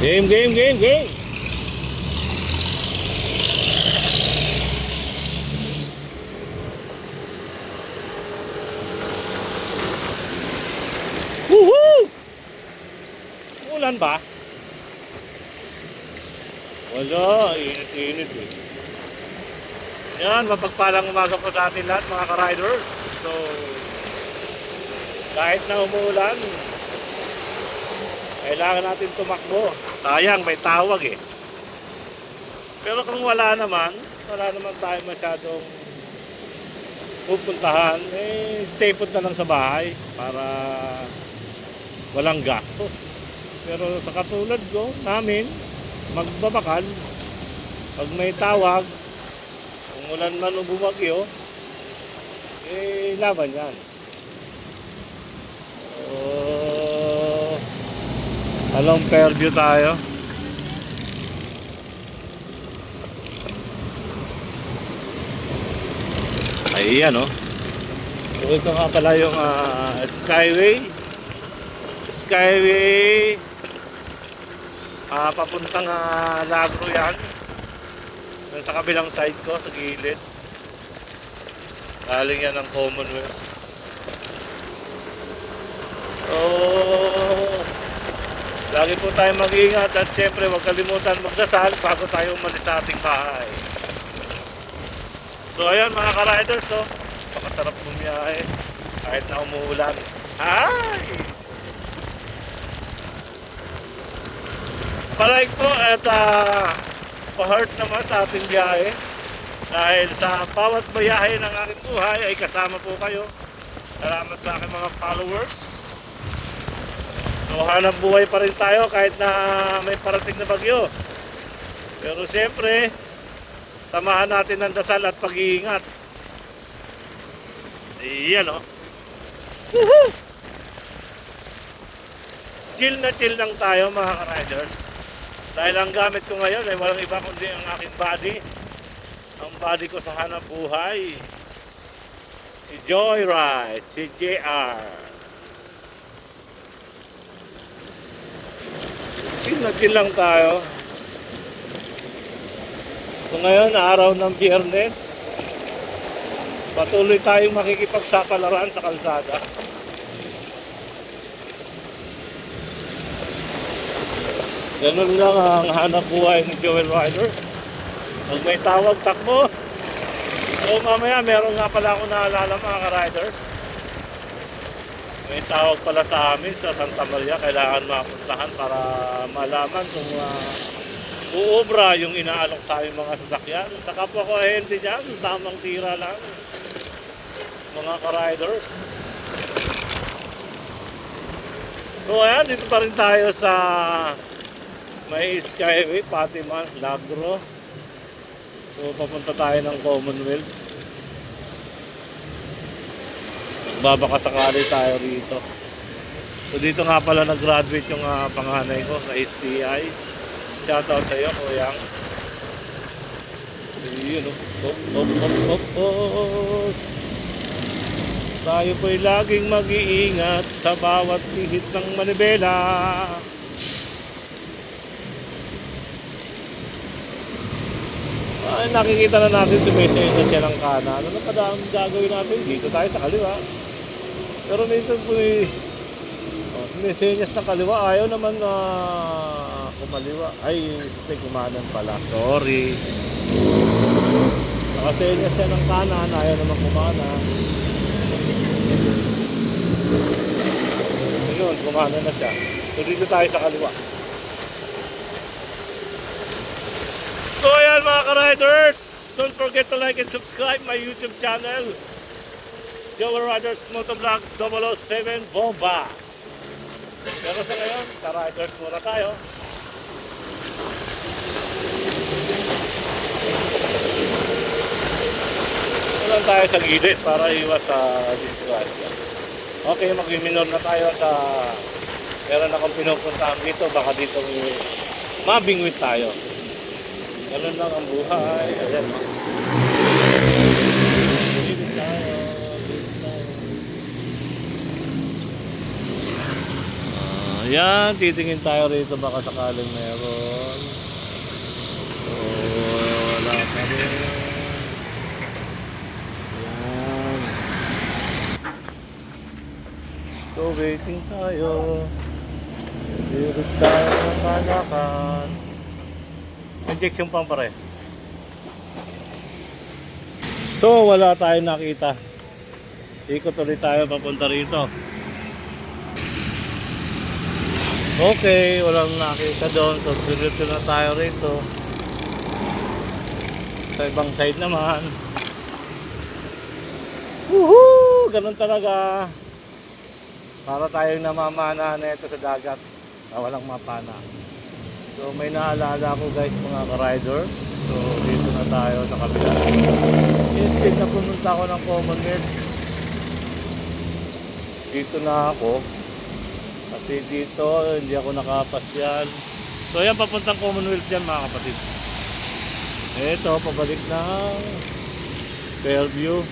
Game, game, game, game. Woohoo! Ulan ba? Wala, init-init eh. Yan, mapagpalang umaga po sa atin lahat mga ka-riders. So, kahit na umuulan, kailangan natin tumakbo. Sayang, may tawag eh. Pero kung wala naman, wala naman tayo masyadong pupuntahan, eh, stay put na lang sa bahay para walang gastos. Pero sa katulad ko, namin, magbabakal, pag may tawag, kung ulan man o bumagyo, eh, laban yan. Oh, along Fairview tayo. Ayan oh. So ito nga pala yung ah, Skyway. Skyway. Ah, papuntang uh, Lagro yan. Sa kabilang side ko, sa gilid. Galing yan ng Commonwealth. So, lagi po tayo mag-ingat at syempre huwag kalimutan magdasal bago tayo umalis sa ating bahay. So ayan mga ka-riders, so, pakasarap bumiyahe kahit na umuulan. Ay! Palike po at uh, pa-heart naman sa ating biyahe. Dahil sa bawat biyahe ng aking buhay ay kasama po kayo. Salamat sa aking mga followers. So hanap buhay pa rin tayo kahit na may parating na bagyo. Pero siyempre, samahan natin ng dasal at pag-iingat. Iyan o. Woohoo! Chill na chill lang tayo mga ka-riders. Dahil ang gamit ko ngayon ay walang iba kundi ang aking body. Ang body ko sa hanap buhay. Si Joyride, si JR. Chill na chill lang tayo. So ngayon, araw ng biyernes, patuloy tayong makikipagsapalaran sa kalsada. Ganun lang ang hanap buhay ni Joel Riders. Pag may tawag, takbo. So mamaya, meron nga pala ako naalala mga ka-riders. May tawag pala sa amin sa Santa Maria, kailangan mapuntahan para malaman kung uh, uubra yung inaalok sa aming mga sasakyan. Sa kapwa ko ahente dyan, tamang tira lang. Mga ka-riders. So ayan, dito pa rin tayo sa may Skyway, Patiman, Lagro. So papunta tayo ng Commonwealth. Magbabaka sakali tayo rito. So dito nga pala nag-graduate yung uh, panganay ko sa STI. Shoutout sa iyo, Kuyang. Yun, oh. Hop, hop, hop, hop, hop. Tayo po'y laging mag-iingat sa bawat pihit ng manibela. Ay, nakikita na natin sumisingin na siya ng kanan. Ano pa daan gagawin natin? Dito tayo sa kaliwa. Pero minsan po eh, oh, sumisenyas ng kaliwa. Ayaw naman na kumaliwa. Ay, stick kumanan pala. Sorry. Nakasenyas siya ng kanan. Ayaw naman kumanan. Ayun, kumanan na siya. So dito tayo sa kaliwa. So ayan mga ka-riders, don't forget to like and subscribe my YouTube channel. Joel Riders Motovlog 007 Bomba. Pero sa ngayon, ka-riders muna tayo. Doon tayo sa gilid para iwas sa disgrasya. Okay, mag-minor na tayo at uh, meron akong pinupuntahan dito. Baka dito mabingwit tayo. Ganun lang ang buhay. Ayan. Bibig tayo. Bibig tayo. Ayan, titingin tayo rito baka sakaling meron. So, wala pa rin. Ayan. So, waiting tayo. Direct tayo ng kanakan. Injection pang pare. So, wala tayong nakita. Ikot ulit tayo papunta rito. Okay, walang nakita doon. So, diretso na tayo rito. Sa ibang side naman. Woohoo! Ganun talaga. Para tayong namamana na ito sa dagat na walang mapana. So, may naalala ko guys mga ka-riders. So, dito na tayo sa kabila. Instead na pumunta ako ng Commonwealth, dito na ako. Kasi dito, hindi ako nakapasyal. So, yan, papuntang Commonwealth yan, mga kapatid. Ito, pabalik ng Fairview.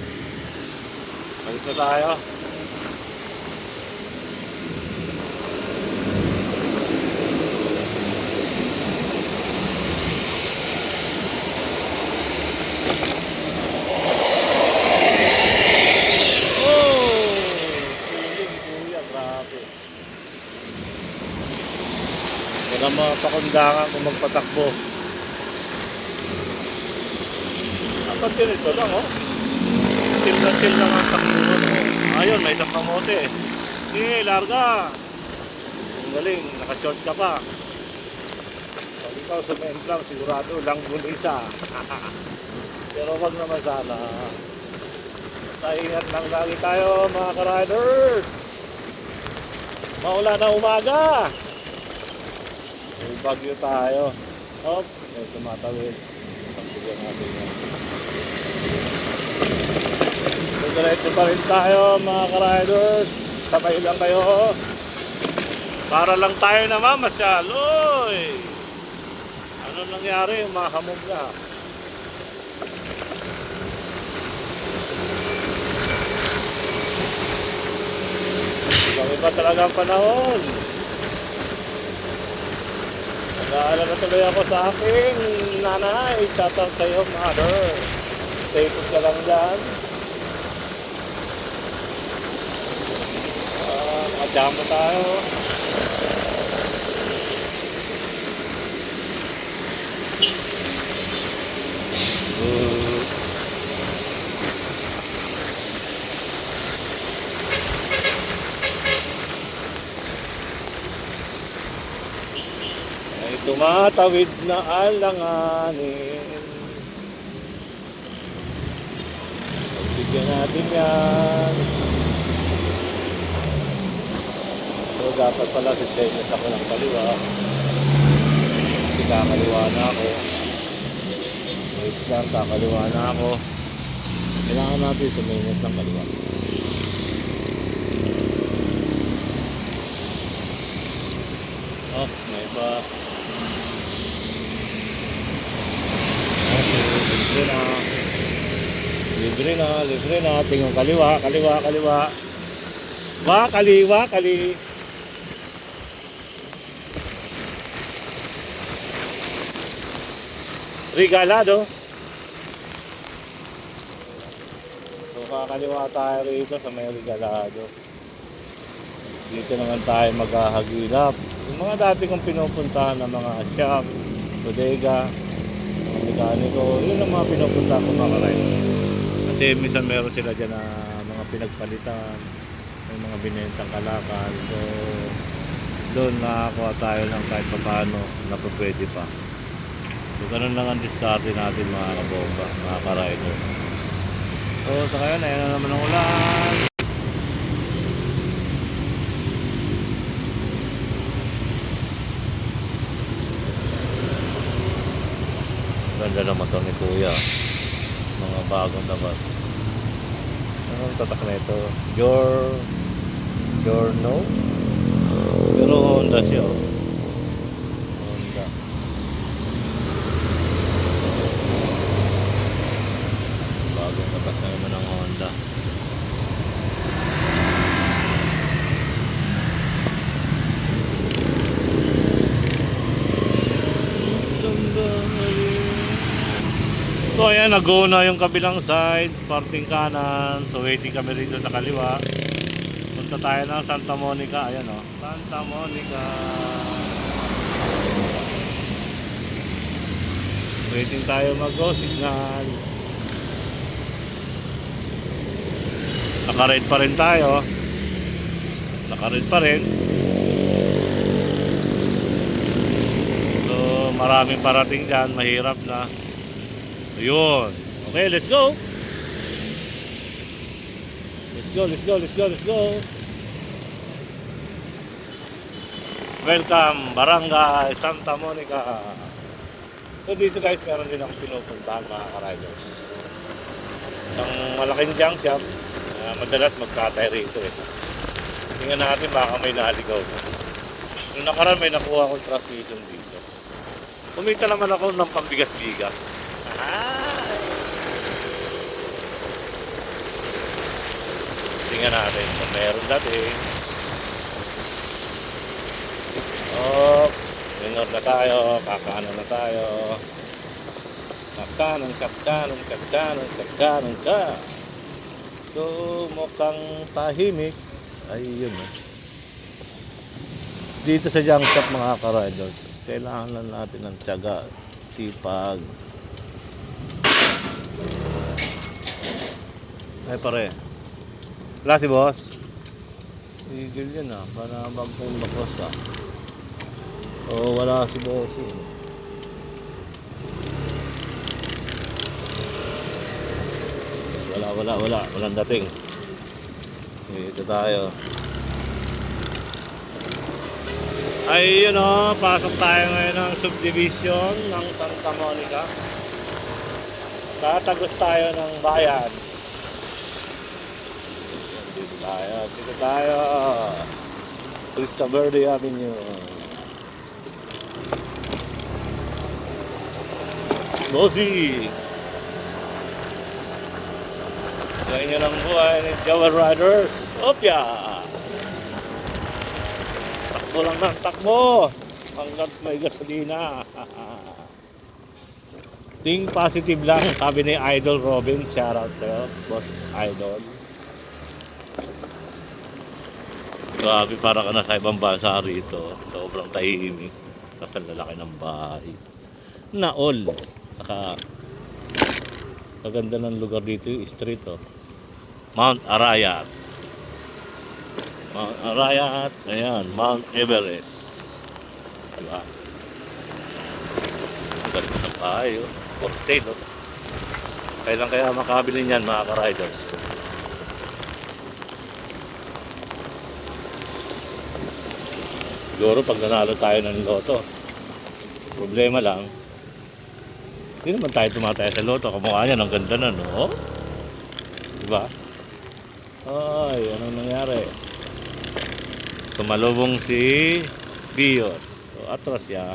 Balik na tayo. Oh! Piling, kuya, grabe. Wala mga pakundangan kung magpatakbo. Dapat ganito lang, oh. Til na til lang ang takbo mo. Oh. Ayun, may isang kamote. eh. Sige, larga. Ang galing, nakashort ka pa. Pag ikaw sa main lang, sigurado lang isa. Pero wag naman sana. Basta ingat lang lagi tayo mga ka-riders. Maula na umaga. Bagyo tayo. Hop, may tumatawid. Pagsigyan natin yan. So, diretso pa rin tayo mga ka-riders. Sabay lang kayo. Para lang tayo na mamasyal. Uy! Ano nangyari? Mahamog na. Ibang iba talaga ang panahon. Nag-aalala tuloy ako sa aking nanay. Shout out sa iyo, mother. Stay put ka lang dyan. Ah, makajama tayo. Tumatawid na alanganin. Pagbigyan natin yan. So dapat pala si Senyas ako ng kaliwa. Kasi kakaliwa na ako. Wait lang, kakaliwa na ako. Kailangan natin suminyas ng kaliwa. Oh, may bus. Okay, libre na. Libre na, libre na. Tingong kaliwa, kaliwa, kaliwa. Wa, kaliwa, kali. Regalado. So, kakaliwa tayo rito sa may regalado. Dito naman tayo maghahagilap. Yung mga dati kong pinupuntahan ng mga shop, bodega, mga mekaniko, yun ang mga pinupuntahan ko mga riders. Kasi minsan meron sila dyan na mga pinagpalitan, may mga binentang kalakal. So, doon nakakuha tayo ng kahit paano na pwede pa. So, ganun lang ang diskarte natin mga kabomba, mga ka-rider. So, sa ngayon, ayan na naman ang ulan. Ganda naman to ni Kuya. Mga bagong naman. Anong tatak na ito? Your... Your no? Pero Honda siya. oh. Honda. Bagong tatak na naman ng Honda. So ayan, nag-go na yung kabilang side, parting kanan. So waiting kami rito sa kaliwa. Punta tayo ng Santa Monica. Ayan o. Santa Monica. Waiting tayo mag-go signal. Naka-red pa rin tayo. Naka-red pa rin. So maraming parating dyan. Mahirap na. Ayun. Okay, let's go. Let's go, let's go, let's go, let's go. Welcome, Barangay Santa Monica. So dito guys, meron din akong pinupuntahan mga ka-riders. Isang malaking junk shop. Uh, madalas magkatay rito eh. Tingnan natin baka may naligaw. Nung nakaraan may nakuha akong transmission dito. Kumita naman ako ng pambigas-bigas. Tingnan natin kung meron dati. Oh, minor na tayo, kakanan na tayo. Kakanan, kakanan, kakanan, kakanan ka. So, mukhang tahimik. Ayun eh. Dito sa junk shop mga ka-rider, kailangan lang natin ng tiyaga, sipag, Ay pare. Wala si boss. Tigil yan ah. Para bagong bakos ah. Oo, wala si boss eh. Wala, wala, wala. Walang dating. Dito tayo. Ay, yun o. Pasok tayo ngayon ng subdivision ng Santa Monica. Tatagos tayo ng bayan. Tayo, dito tayo. Crista Verde Avenue. Bossy! Yan nyo ng buhay ni Java Riders. Opya! Takbo lang ng takbo. Hanggat may gasolina. Think positive lang, sabi ni Idol Robin. Shoutout sa'yo, boss Idol. Grabe, para ka na sa ibang bansa rito. Sobrang tahimik. Tapos ang lalaki ng bahay. Naol. Saka, maganda ng lugar dito yung street, oh. Mount Arayat. Mount Arayat. Ayan, Mount Everest. Diba? Ganda ng bahay, oh. For sale, oh. Kailan kaya makabili niyan, mga ka-riders? Siguro pag nanalo tayo ng loto. Problema lang, hindi naman tayo tumataya sa loto. Kamukha niya, ang ganda na, no? Diba? Ay, anong nangyari? Sumalubong si Bios. So, atras siya.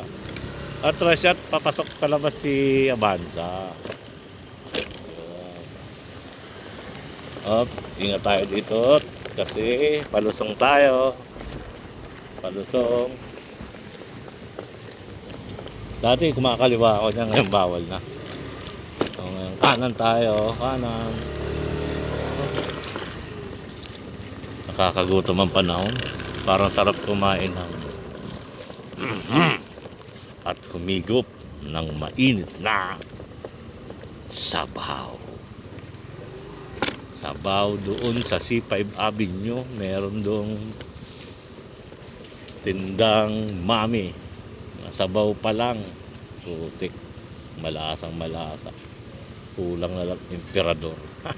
Atras siya at papasok palabas si Avanza. Up, ingat tayo dito kasi palusong tayo. Palusong. Dati kumakaliwa ako niya, ngayon bawal na. So, ngayon, kanan tayo, kanan. Nakakagutom ang panahon. Parang sarap kumain ng at humigop ng mainit na sabaw. Sabaw doon sa C5 Avenue, meron doong tindang mami. Sabaw pa lang. Putik. Malasang malasa. Kulang na lang emperador.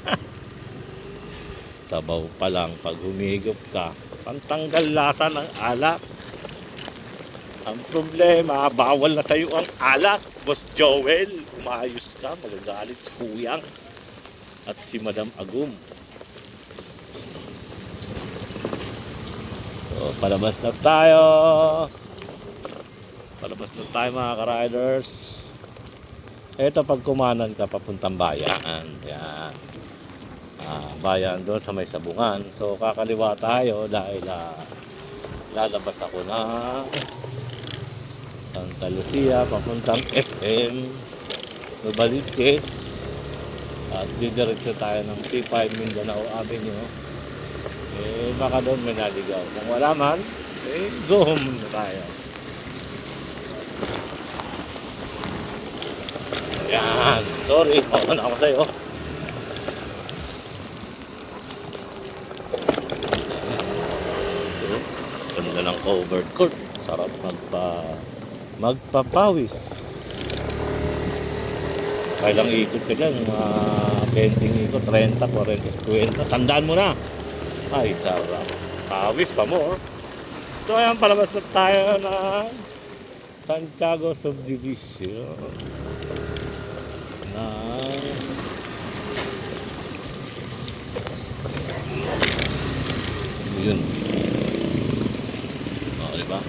Sabaw pa lang pag humigop ka. Pantanggal lasa ng alak. Ang problema, bawal na sa'yo ang alak. Boss Joel, umayos ka. Magagalit si Kuyang. At si Madam Agum. So, palabas na tayo. Palabas na tayo mga ka-riders. Ito pag kumanan ka papuntang bayan. Yan. Ah, bayan doon sa may sabungan. So kakaliwa tayo dahil ah, lalabas ako na Santa Lucia papuntang SM Novaliches At didiretso tayo ng C5 Mindanao Avenue. Eh, baka doon may naligaw. Kung wala man, eh, go home na tayo. Yan. Sorry, mauna ako sa'yo. Ganda ng covered court. Sarap magpa magpapawis. Kailang ikot ka dyan, mga 20 ikot, 30, 40, 50. Sandaan mo na. Ay, sarap. Pawis pa mo. oh. So, ayan, palabas na tayo na Santiago Subdivision. Na yun. O, di ba?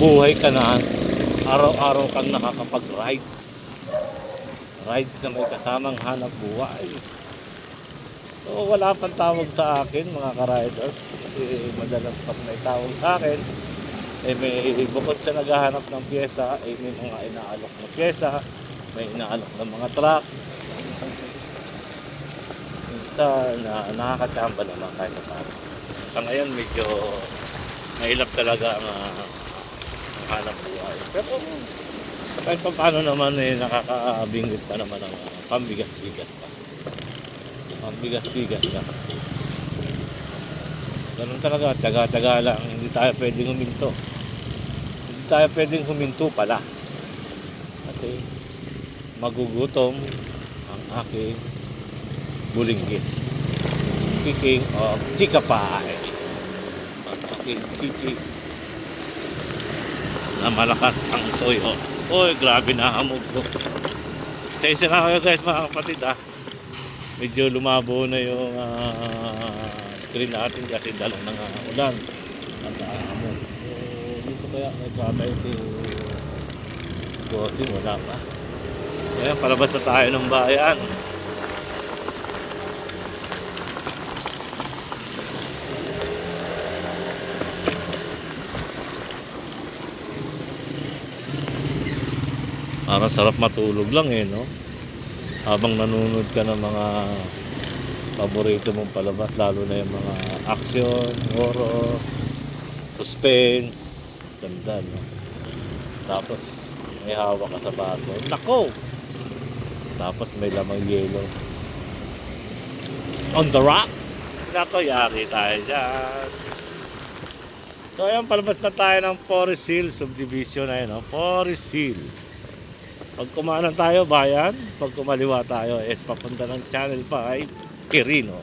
Buhay ka na, araw-araw kang nakakapag-rides. Rides na may kasamang hanap buhay. So, wala pang tawag sa akin, mga ka-riders. Kasi madalas pag may tawag sa akin, eh may bukod sa naghahanap ng pyesa, eh may mga inaalok na pyesa, may inaalok ng mga truck. Isa na nakakachamba naman kahit pa paano. Sa ngayon, medyo mahilap talaga ang, ang hanap buhay. Pero kahit pa paano naman eh, nakakabingit pa naman ang ah, pambigas-bigas pa. Pambigas-bigas na. Ganun talaga, tsaga-tsaga lang. Hindi tayo pwedeng huminto. Hindi tayo pwedeng huminto pala. Kasi magugutom ang aking bulinggit. Speaking of chika pie, ang aking chichi na malakas ang toyo. Uy, grabe na hamog ko. Sa isa na kayo guys mga kapatid ah. Medyo lumabo na yung ah, screen natin kasi dala ng ah, ulan at hamog. So, dito kaya may patay si Bossing, wala pa. Kaya palabas na tayo ng bayan. Parang sarap matulog lang eh, no? Habang nanonood ka ng mga paborito mong palabas, lalo na yung mga action, horror, suspense, ganda, no? Tapos, may hawak ka sa baso. Nako! Tapos may lamang yelo. On the rock! Nako, yari tayo dyan. So, ayan, palabas na tayo ng Forest Hill subdivision na yun, no? Forest Hill. Pag kumanan tayo, bayan. Pag kumaliwa tayo, is papunta ng Channel 5, Quirino.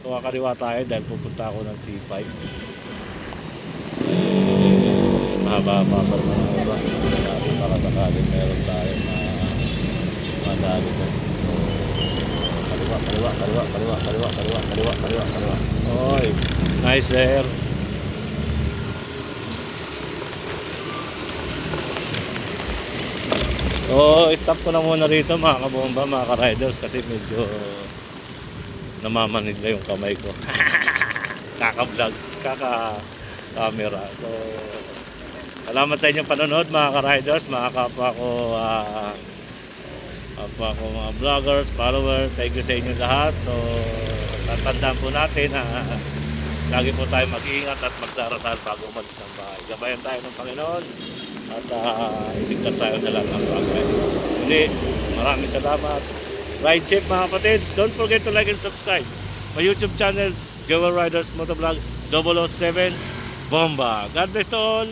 So, kakaliwa tayo dahil pupunta ako ng C5. Eh, mahaba-haba pa naman ang. Natin para sakaling meron tayo na madali ko. So, kaliwa, kaliwa, kaliwa, kaliwa, kaliwa, kaliwa, kaliwa, kaliwa. Oy, nice sir. So, stop ko na muna rito mga kabomba, mga ka-riders kasi medyo namamanid na yung kamay ko. Kaka-vlog, kaka-camera. So, salamat sa inyong panonood mga ka-riders, mga kapwa ko, ah, kapwa ko mga vloggers, followers. Thank you sa inyo lahat. So, tatandaan po natin na lagi po tayo mag-iingat at magdarasal bago umalis ng bahay. Gabayan tayo ng Panginoon at uh, tayo sa lahat ng bagay. Muli, maraming salamat. Ride safe mga kapatid. Don't forget to like and subscribe. My YouTube channel, Joel Riders Motovlog 007 Bomba. God bless to all.